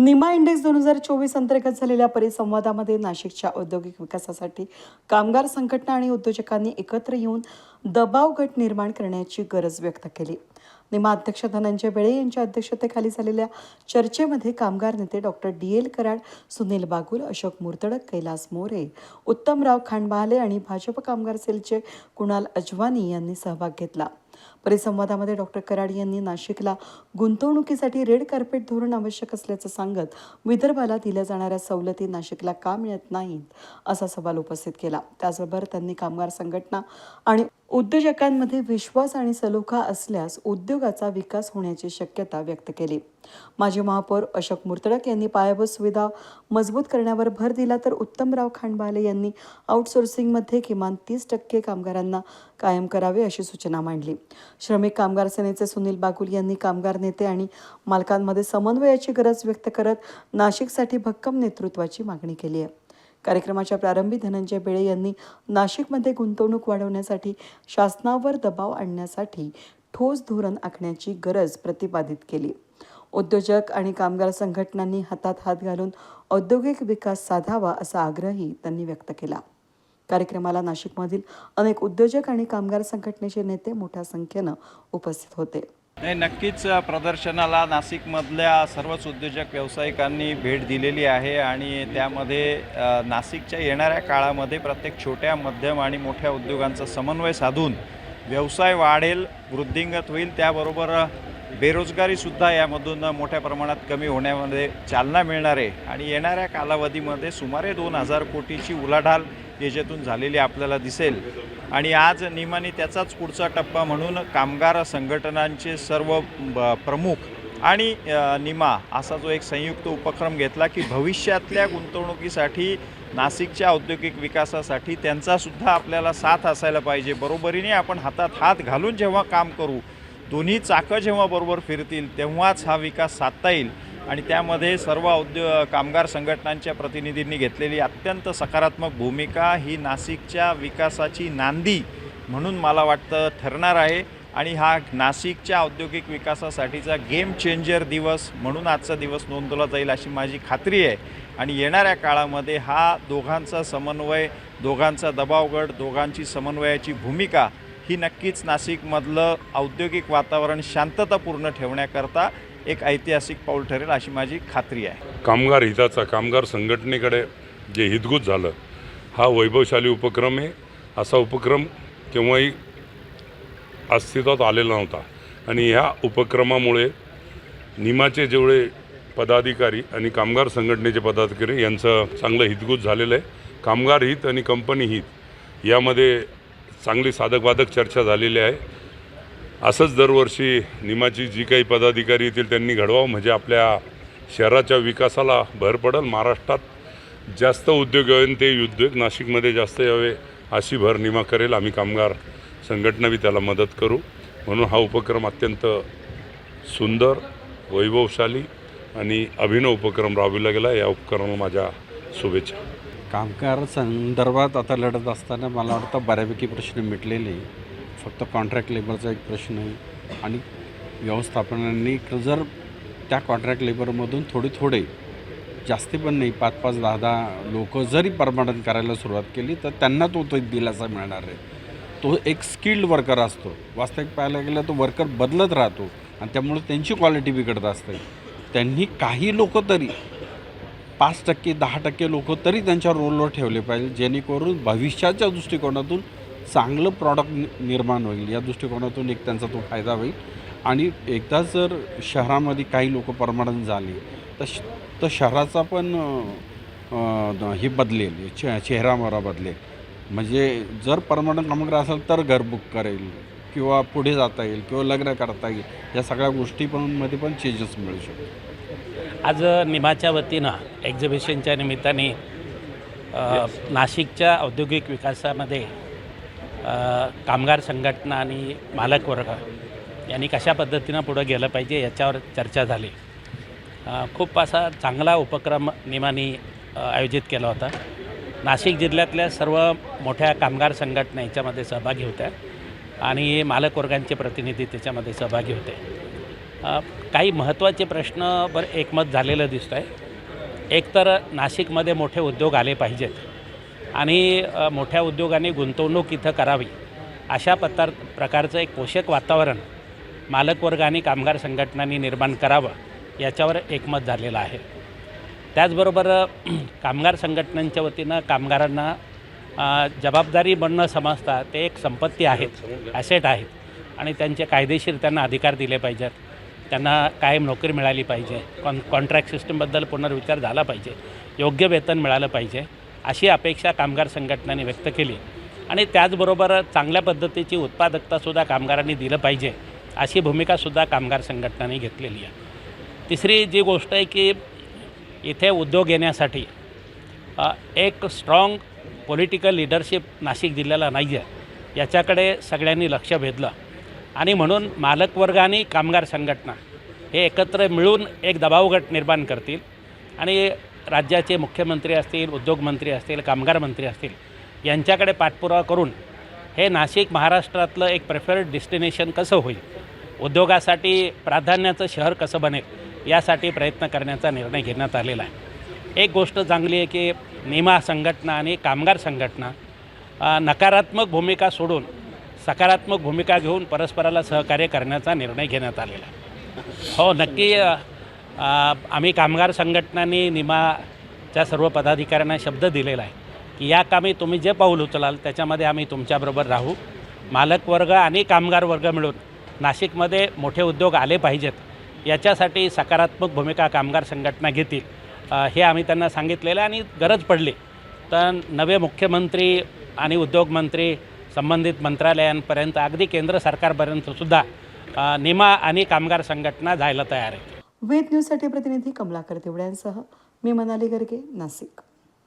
Nima index दोन हजार चोवीस अंतर्गत झालेल्या परिसंवादामध्ये नाशिकच्या औद्योगिक विकासासाठी कामगार संघटना आणि उद्योजकांनी एकत्र येऊन दबाव गट निर्माण करण्याची गरज व्यक्त केली. निमा अध्यक्ष धनंजय बेळे यांच्या अध्यक्षतेखाली झालेल्या चर्चेमध्ये कामगार नेते doctor D L Karad Sunil Bagul Ashok Murtadak Kailas More Uttamrao Khandbale आणि भाजप कामगार सेलचे कुणाल अजवानी यांनी सहभाग घेतला. परिसंवादामध्ये डॉक्टर कराड यांनी नाशिकला गुंतवणुकीसाठी रेड कार्पेट धोरण आवश्यक असल्याचं सांगत विदर्भाला दिल्या जाणाऱ्या सवलती नाशिकला का मिळत नाहीत असा सवाल उपस्थित केला. त्याचबरोबर त्यांनी कामगार संघटना आणि उद्योजकांमध्ये विश्वास आणि सलोखा असल्यास उद्योगाचा विकास होण्याची शक्यता व्यक्त केली. माजी महापौर अशोक मुर्तडक यांनी पायाभूत सुविधा मजबूत करण्यावर भर दिला तर उत्तमराव खांडबाले यांनी आउटसोर्सिंगमध्ये किमान तीस टक्के कामगारांना कायम करावे अशी सूचना मांडली. श्रमिक कामगार सेनेचे सुनील बागुल यांनी कामगार नेते आणि मालकांमध्ये समन्वयाची गरज व्यक्त करत नाशिकसाठी भक्कम नेतृत्वाची मागणी केली आहे. कार्यक्रमाच्या प्रारंभी धनंजय बेळे यांनी नाशिकमध्ये गुंतवणूक वाढवण्यासाठी शासनावर दबाव आणण्यासाठी ठोस धोरण आखण्याची गरज प्रतिपादित केली. उद्योजक आणि कामगार संघटनांनी हातात हात घालून औद्योगिक विकास साधावा असा आग्रही त्यांनी व्यक्त केला. कार्यक्रमाला नाशिकमधील अनेक उद्योजक आणि कामगार संघटनेचे नेते मोठ्या संख्येनं उपस्थित होते. नाही नक्कीच प्रदर्शनाला नाशिकमधल्या सर्वच उद्योजक व्यावसायिकांनी भेट दिलेली आहे आणि त्यामध्ये नाशिकच्या येणाऱ्या काळामध्ये प्रत्येक छोट्या मध्यम आणि मोठ्या उद्योगांचा समन्वय साधून व्यवसाय वाढेल वृद्धिंगत होईल. त्याबरोबर बेरोजगारीसुद्धा यामधून मोठ्या प्रमाणात कमी होण्यामध्ये चालना मिळणार आहे आणि येणाऱ्या कालावधीमध्ये सुमारे दोन हजार कोटीची उलाढाल याच्यातून झालेली आपल्याला दिसेल. आणि आज निमाने त्याचाच पुढचा टप्पा म्हणून कामगार संघटनांचे सर्व ब- प्रमुख आणि निमा असा जो एक संयुक्त उपक्रम घेतला की भविष्यातल्या गुंतवणुकीसाठी नाशिकच्या औद्योगिक विकासासाठी त्यांचासुद्धा आपल्याला साथ असायला पाहिजे. बरोबरीने आपण हातात हात घालून जेव्हा काम करू दोन्ही चाकं जेव्हा बरोबर फिरतील तेव्हाच हा विकास साधता येईल. आणि त्यामध्ये सर्व औद्यो कामगार संघटनांच्या प्रतिनिधींनी घेतलेली अत्यंत सकारात्मक भूमिका ही नाशिकच्या विकासाची नांदी म्हणून मला वाटतं ठरणार आहे. आणि हा नाशिकच्या औद्योगिक विकासासाठीचा गेम चेंजर दिवस म्हणून आजचा दिवस नोंदवला जाईल अशी माझी खात्री आहे. आणि येणाऱ्या काळामध्ये हा दोघांचा समन्वय दोघांचा दबावगड दोघांची समन्वयाची भूमिका ही नक्कीच नाशिकमधलं औद्योगिक वातावरण शांततापूर्ण ठेवण्याकरता एक ऐतिहासिक पाऊल ठरेल अशी माझी खात्री आहे. कामगार हिताचा कामगार संघटनेकडे जे हितगुज झालं हा वैभवशाली उपक्रम आहे. असा उपक्रम केव्हाही अस्तित्वात आलेला नव्हता. आणि ह्या उपक्रमामुळे निमाचे जेवढे पदाधिकारी आणि कामगार संघटनेचे पदाधिकारी यांचं चांगलं हितगुज झालेलं आहे. कामगार हित आणि कंपनी हित यामध्ये चांगली साधकबाधक चर्चा झालेली आहे. असंच दरवर्षी निमाची जी काही पदाधिकारी येतील त्यांनी घडवावं म्हणजे आपल्या शहराच्या विकासाला भर पडेल. महाराष्ट्रात जास्त उद्योग यावे ते उद्योग नाशिकमध्ये जास्त यावे अशी भर निमा करेल. आम्ही कामगार संघटना बी त्याला मदत करू. म्हणून हा उपक्रम अत्यंत सुंदर वैभवशाली आणि अभिनव उपक्रम राबविला गेला. या उपक्रमाला माझ्या शुभेच्छा. कामगार संदर्भात आता लढत असताना मला वाटतं बऱ्यापैकी प्रश्न मिटलेले फक्त कॉन्ट्रॅक्ट लेबरचा एक प्रश्न आहे. आणि व्यवस्थापनांनी जर त्या कॉन्ट्रॅक्ट लेबरमधून थोडे थोडे जास्ती पण नाही पाच पाच दहा दहा लोक जरी परमानंट करायला सुरुवात केली तर त्यांना तो तो दिलासा मिळणार आहे. तो एक स्किल्ड वर्कर असतो. वास्तविक पाहायला गेलं तो वर्कर बदलत राहतो. आणि त्यामुळे त्यांची क्वालिटी बिघडत असते. त्यांनी काही लोक तरी पाच टक्के दहा टक्के लोक तरी त्यांच्या रोलवर ठेवले पाहिजे जेणेकरून भविष्याच्या दृष्टिकोनातून चांगलं प्रॉडक्ट निर्माण होईल. या दृष्टिकोनातून एक त्यांचा तो फायदा होईल. आणि एकदा जर शहरामध्ये काही लोक परमानंट झाली तर श तर शहराचा पण हे बदलेल चे चेहरामोहरा बदलेल. म्हणजे जर परमानंट कामगार असेल तर घर बुक करेल किंवा पुढे जाता येईल किंवा लग्न करता येईल या सगळ्या गोष्टी पण मध्ये पण चेंजेस मिळू शकतो आज निमाच्या वतीनं एक्झिबिशनच्या निमित्ताने नाशिकच्या औद्योगिक विकासामध्ये कामगार संघटना आणि मालक वर्ग यांनी कशा पद्धतीनं पुढं गेलं पाहिजे याच्यावर चर्चा झाली. खूप असा चांगला उपक्रम निमानी आयोजित केला होता. नाशिक जिल्ह्यातल्या सर्व मोठ्या कामगार संघटना याच्यामध्ये सहभागी होत्या आणि मालक वर्गांचे प्रतिनिधी त्याच्यामध्ये सहभागी होते. काही महत्त्वाचे प्रश्न बरं एकमत झालेलं दिसतं आहे एक तर नाशिकमध्ये मोठे उद्योग आले पाहिजेत आणि मोठ्या उद्योगांनी गुंतवणूक इथं करावी. अशा पत्तार प्रकारचं एक पोषक वातावरण मालकवर्ग आणि कामगार संघटनांनी निर्माण करावं याच्यावर एकमत झालेलं आहे. त्याचबरोबर कामगार संघटनांच्या वतीनं कामगारांना जबाबदारी बनणं समजता ते एक संपत्ती आहेत ॲसेट आहेत आणि त्यांचे कायदेशीर त्यांना अधिकार दिले पाहिजेत. त्यांना कायम नोकरी मिळाली पाहिजे. कॉन कॉन्ट्रॅक्ट सिस्टमबद्दल पुनर्विचार झाला पाहिजे. योग्य वेतन मिळालं पाहिजे. अशी अपेक्षा कामगार संघटनांनी व्यक्त केली. आणि त्याचबरोबर चांगल्या पद्धतीची उत्पादकतासुद्धा कामगारांनी दिलं पाहिजे अशी भूमिकासुद्धा कामगार संघटनांनी घेतलेली आहे. तिसरी जी गोष्ट आहे की इथे उद्योग येण्यासाठी एक स्ट्रॉंग पॉलिटिकल लिडरशिप नाशिक जिल्ह्याला नाही आहे याच्याकडे सगळ्यांनी लक्ष भेदलं आणि म्हणून मालकवर्ग आणि कामगार संघटना हे एकत्र मिळून एक दबाव गट निर्माण करतील. आणि राज्याचे मुख्यमंत्री असतील उद्योगमंत्री असतील कामगार मंत्री असतील यांच्याकडे पाठपुरावा करून हे नाशिक महाराष्ट्रातलं एक प्रेफर्ड डेस्टिनेशन कसं होईल? उद्योगासाठी प्राधान्याचं शहर कसं बनेल? यासाठी प्रयत्न करण्याचा निर्णय घेण्यात आलेला आहे. एक गोष्ट चांगली आहे की निमा संघटना आणि कामगार संघटना नकारात्मक भूमिका सोडून सकारात्मक भूमिका घेऊन परस्पराला सहकार्य करण्याचा निर्णय घेण्यात आलेला आहे. हो नक्की आम्ही कामगार संघटनांनी निमाच्या सर्व पदाधिकाऱ्यांना शब्द दिलेला आहे की या कामी तुम्ही जे पाऊल उचलाल त्याच्यामध्ये आम्ही तुमच्याबरोबर राहू. मालक वर्ग आणि कामगार वर्ग मिळून नाशिकमध्ये मोठे उद्योग आले पाहिजेत. याच्यासाठी सकारात्मक भूमिका कामगार संघटना घेतील हे आम्ही त्यांना सांगितलेलं आहे आणि गरज पडली. तर नवे मुख्यमंत्री आणि उद्योगमंत्री संबंधित मंत्रालयांपर्यंत अगदी केंद्र सरकारपर्यंतसुद्धा निमा आणि कामगार संघटना जायला तयार आहे वेद न्यूजसाठी प्रतिनिधी कमलाकर तेवड्यांसह मी मनाली गर्गे नाशिक.